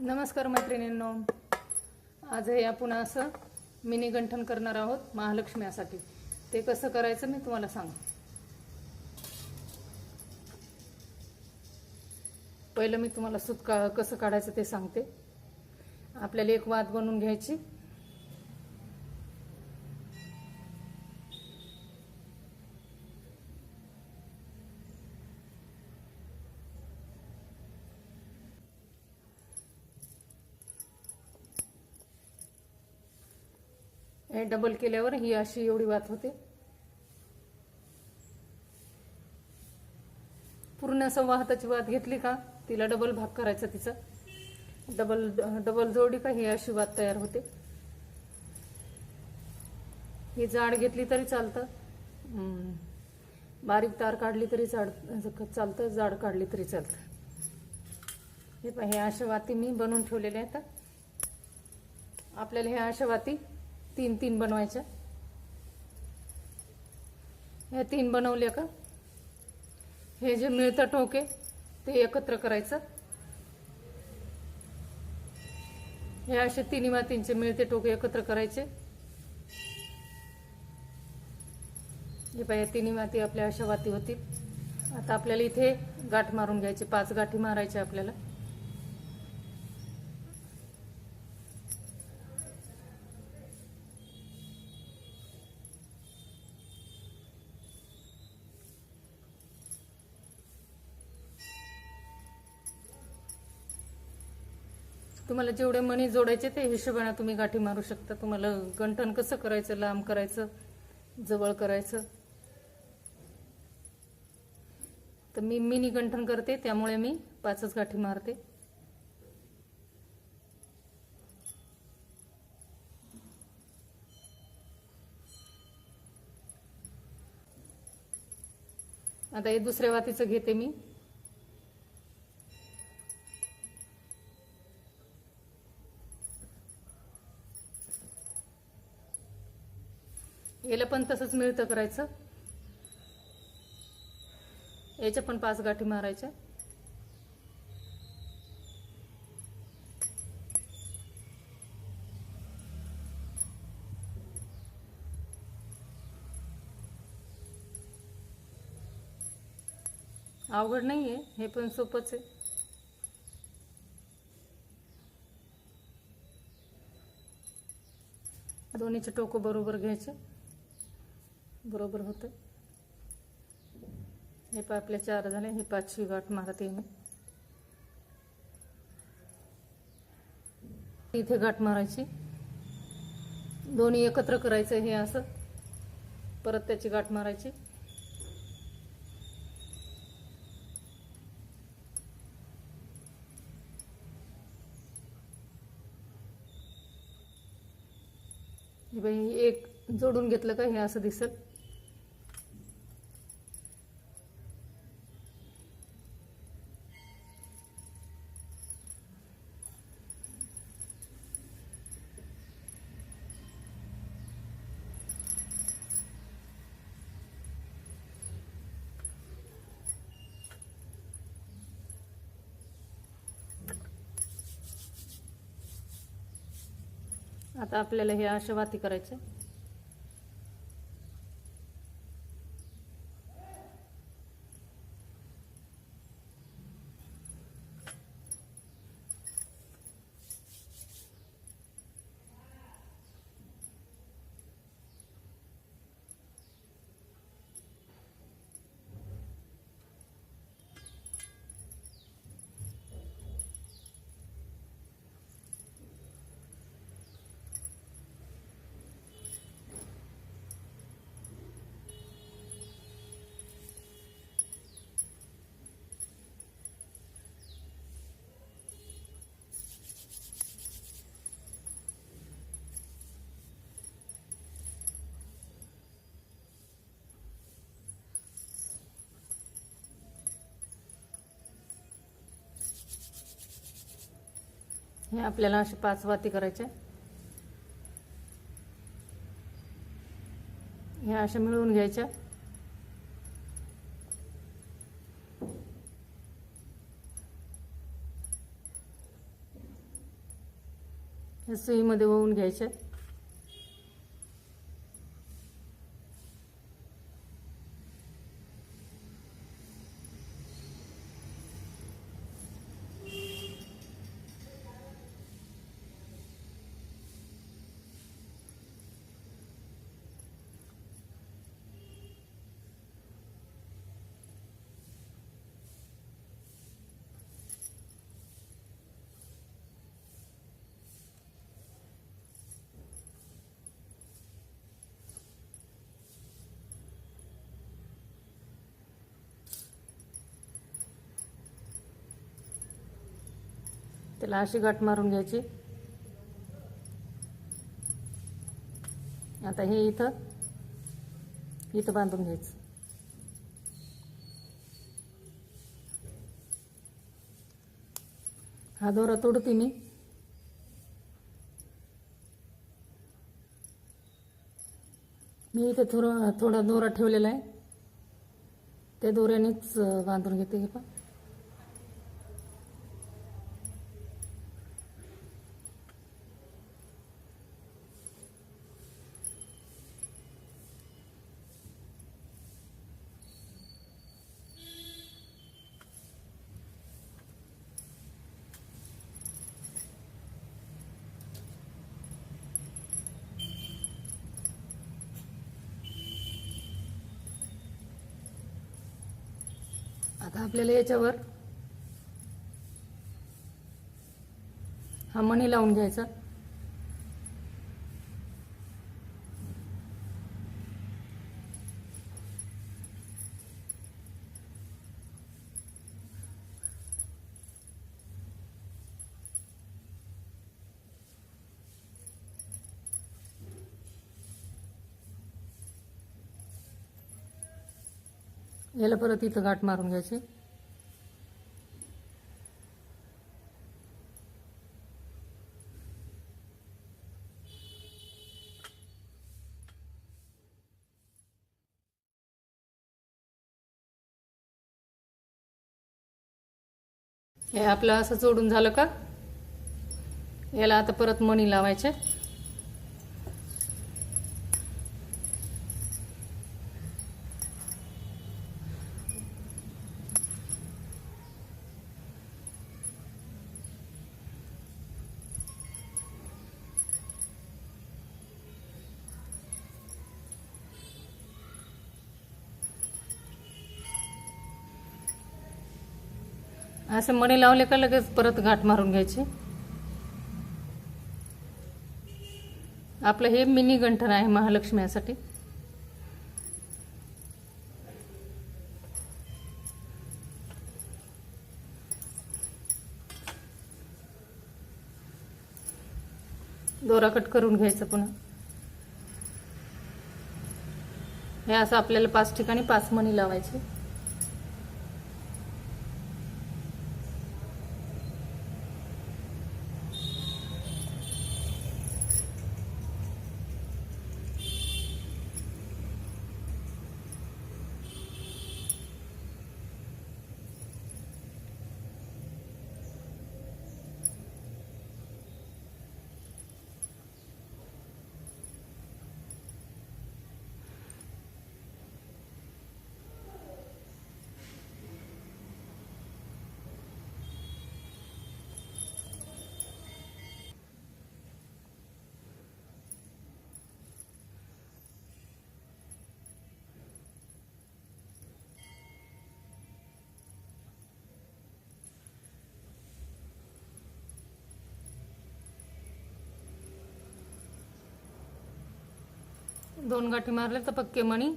नमस्कार मैत्रिणींनो. आज हे आपण असं मिनी गंठन करणार आहोत महालक्ष्म्यासाठी ते कसं करायचं मी तुम्हाला सांग. पहिलं मी तुम्हाला सुत का कसं काढायचं ते सांगते. आपल्याला एक वात बनवून घ्यायची. हे डबल केल्यावर ही अशी एवढी वात होते. पूर्ण संवाहताची वात घेतली का तिला डबल भाग करायचा तिचा. डबल डबल जोडी का ही अशी वात तयार होते. ही जाड घेतली तरी चालतं. बारीक तार काढली तरी जाड चालतं जाड काढली तरी चालतं. हे पहा हे अशा वाती मी बनवून ठेवलेल्या आहेत. आपल्याला ह्या अशा वाती तीन तीन बनवायच्या. ह्या तीन बनवल्या का? हे जे मिळतं टोके ते एकत्र करायचं. हे असे तिन्ही मातींचे मिळते टोके एकत्र करायचे. हे पाहिजे तिन्ही माती आपल्या अशा वाती होतील. आता आपल्याला इथे गाठ मारून घ्यायचे पाच गाठी मारायचे आपल्याला. तुम्हाला जेवढे मणी जोडायचे ते हिशोबाने तुम्ही गाठी मारू शकता. तुम्हाला गंठन कसं करायचं लांब करायचं जवळ करायचं. तर मी मिनी गंठन करते त्यामुळे मी पाचच गाठी मारते. आता हे दुसऱ्या वातीचं घेते मी. पण तसंच मिळतं करायचं. याच्या पण पाच गाठी मारायच्या. अवघड नाहीये हे पण सोपंच आहे. दोन्हीचे टोकं बरोबर घ्यायचे. बरोबर होतं. हे पा आपले चार झाले हे पाचवी गाठ मारते मी इथे गाठ मारायची. दोन्ही एकत्र करायचं हे असं. परत त्याची गाठ मारायची. बाई एक जोडून घेतलं का हे असं दिसत आता आपल्याला हे अशा वाती आहे हे आपल्याला अशी पाच वाती करायच्या ह्या अशा मिळवून घ्यायच्या या सुईमध्ये ओवून घ्यायचे. त्याला अशी गाठ मारून घ्यायची. आता हे इथं इथं बांधून घ्यायचं. हा दोरा तोडते मी. मी इथे थोडं थोडा दोरा ठेवलेला आहे. त्या दोऱ्यानेच बांधून घेते हे पण आता आपल्याला याच्यावर हा मणी लावून घ्यायचा. आपल्याला परत इथं गाठ मारून घ्यायची. हे आपलं असं जोडून झालं का? याला आता परत मणी लावायचे. असे मणी लावले का लगेच परत घाट मारून घ्यायची? आपलं हे मिनी गंठन आहे महालक्ष्मीसाठी दोरा कट करून घ्यायचं पुन्हा. हे असं आपल्याला पाच ठिकाणी पाच मणी लावायचे. दोन गाठी मारल्या तर पक्के मणी.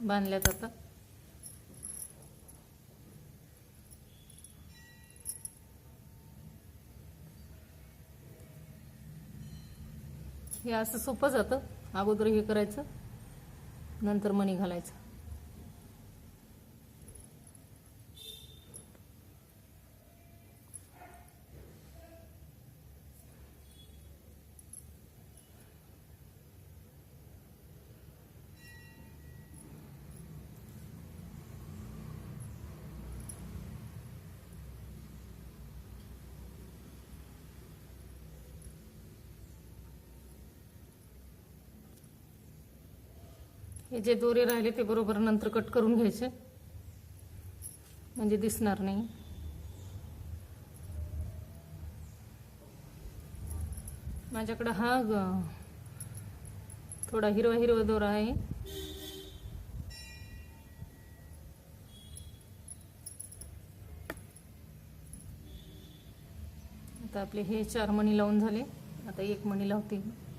बांधल्यात आता. हे असं सोपं जातं. अगोदर हे करायचं नंतर मणी घालायचं. हे जे दोरे राहिले ते बरोबर नंतर कट करून घ्यायचे. म्हणजे दिसणार नाही. माझ्याकडं हा ग- थोडा हिरवा हिरवा दोरा आहे. आता आपले हे चार मणी लावून झाले. आता एक मणी लावते हे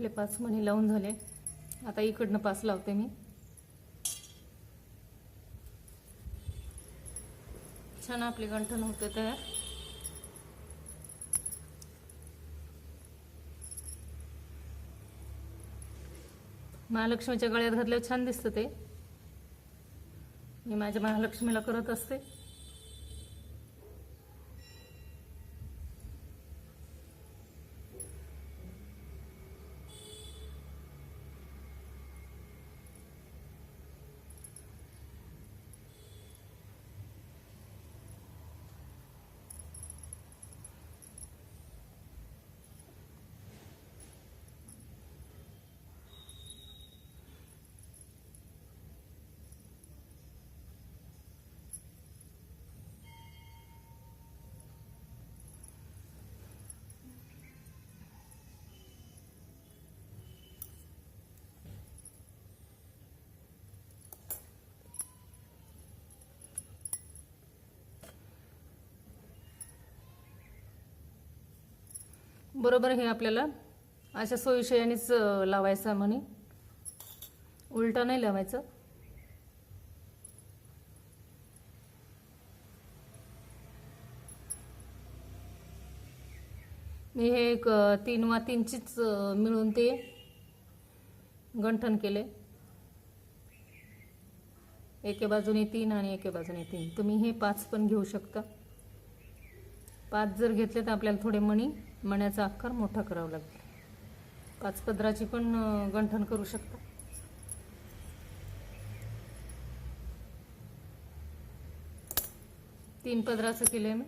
आपले पाच मणी लावून झाले. आता इकडनं पाच लावते मी. छान आपले गंठण होते तयार महालक्ष्मीच्या गळ्यात घातल्यावर छान दिसतं ते. मी माझ्या महालक्ष्मीला करत असते. बरोबर हे आपल्याला अशा सोयीशयानेच लावायचं म्हणे. उलटा नाही लावायचं. मी हे एक तीन वा तीनचीच मिळून ते गंठन केले. एके बाजूने तीन आणि एके बाजूने तीन. तुम्ही हे पाच पण घेऊ शकता. पाच जर घेतले तर आपल्याला थोडे मणी मण्याचा आकार मोठा करावा लागेल. पाच पदराची पण गंठण गंठन करू शकता. तीन पदराचं केलंय मी.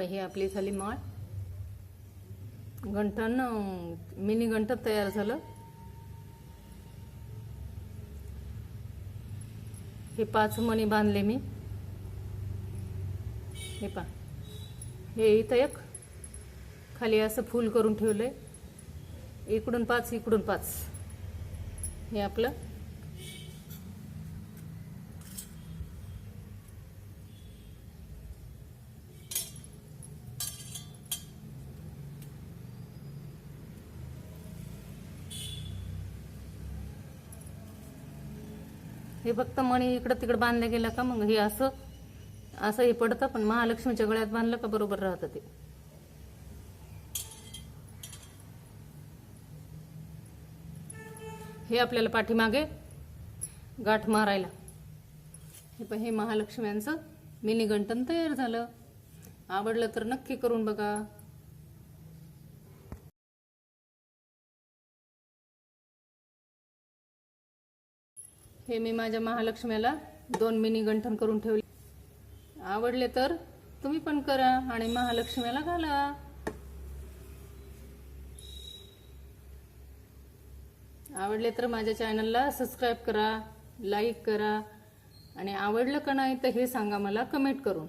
हे आपली झाली माळ. गंठण मिनी गंठण तयार झालं. हे पाच मणी बांधले मी. हे पा हे इथं एक. खाली असं फूल करून ठेवलं आहे इकडून पाच इकडून पाच. हे आपलं. हे फक्त मणी इकडं तिकडं बांधलं गेलं का मग हे असं असं हे पडतं पण महालक्ष्मीच्या गळ्यात बांधलं का बरोबर राहतं ते. हे आपल्याला पाठीमागे गाठ मारायला. हे पण हे महालक्ष्म्यांचं मिनी गंटन तयार झालं. आवडलं तर नक्की करून बघा. हे मी माझ्या महालक्ष्म्याला दोन मिनी गंठन करून ठेवले. आवडले तर तुम्ही पण करा आणि महालक्ष्म्याला घाला. आवडले तर माझ्या चॅनलला सबस्क्राईब करा लाईक करा आणि आवडलं का नाही तर हे सांगा मला कमेंट करून.